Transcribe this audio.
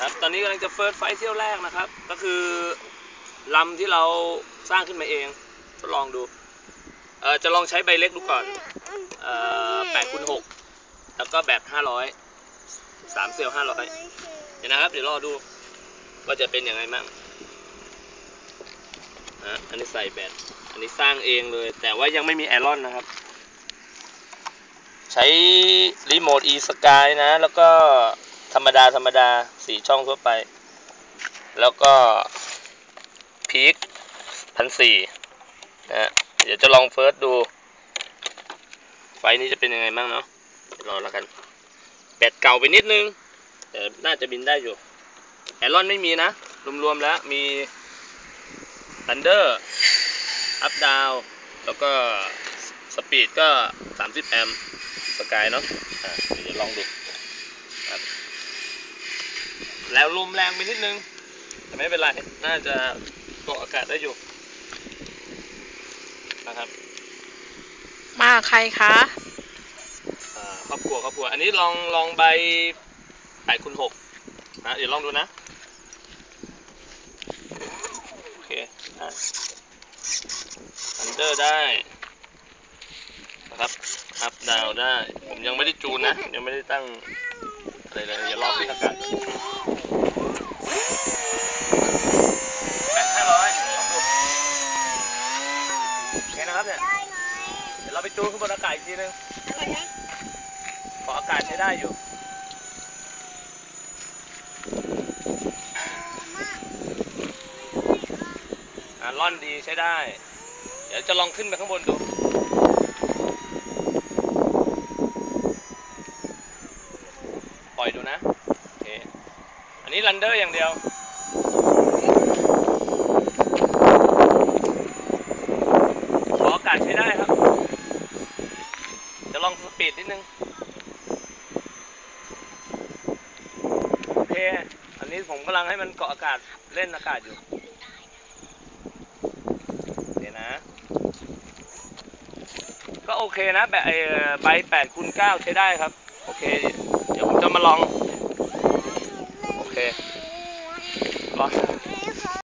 ครับตอนนี้กำลังจะเฟิร์สไฟเที่ยวแรกนะครับ ก็คือลำที่เราสร้างขึ้นมาเองทดลองดูเออจะลองใช้ใบเล็กดูก่อนเอ่อแปดคูณหกแล้วก็แบบห้าร้อยสามเซลห้าร้อยเดี๋ยวนะครับ เดี๋ยวรอดูว่าจะเป็นยังไงมั่งอะอันนี้ใส่แบตอันนี้สร้างเองเลย แต่ว่ายังไม่มีแอรอนนะครับ ใช้รีโมท e สกายนะ แล้วก็ ธรรมดา ธรรมดาสี่ช่องทั่วไป แล้วก็พีคพันสี่นะเดี๋ยวจะลองเฟิร์สดู ไฟนี้จะเป็นยังไงบ้างเนาะรอแล้วกัน แบตเก่าไปนิดนึง แต่น่าจะบินได้อยู่ แอรอนไม่มีนะ รวมๆแล้วมี Thunder Up Down แล้วก็สปีดก็ 30 แอมป์สกายเนาะะเดี๋ยวลองดู แล้วลมแรงไปนิดนึง แต่ไม่เป็นไร น่าจะเกาะอากาศได้อยู่นะครับ มาใครคะอ่าครอบครัวครอบครัว อันนี้ลองลองใบแปดคูณหกนะเดี๋ยวลองดูนะ โอเคอะอันเดอร์ได้นะครับอัพดาวได้ ผมยังไม่ได้จูนนะ ยังไม่ได้ตั้งอะไรเลยเดี๋ยวรอพิอากาศแปดห้าร้อยลองดูโอเคนะครับเนี่ย เดี๋ยวเราไป จูนขึ้นบนอากาศอีกทีนึงขออากาศใช้ได้อยู่อ่าล่อนดีใช้ได้ เดี๋ยวจะลองขึ้นไปข้างบนดูปล่อยดูนะ โอเค อันนี้รันเดอร์อย่างเดียว ขออากาศใช้ได้ครับ จะล องสปีดนิดนึง โอเค อันนี้ผมกำลังให้มันเกาะอากาศเล่นอากาศอยู่ เดี๋ยวนะ ก็โอเคนะ แบบเอ่อใบแปดคูณเก้าใช้ได้ครับ โอเค เดี๋ยวผมจะมาลอง โอเครอ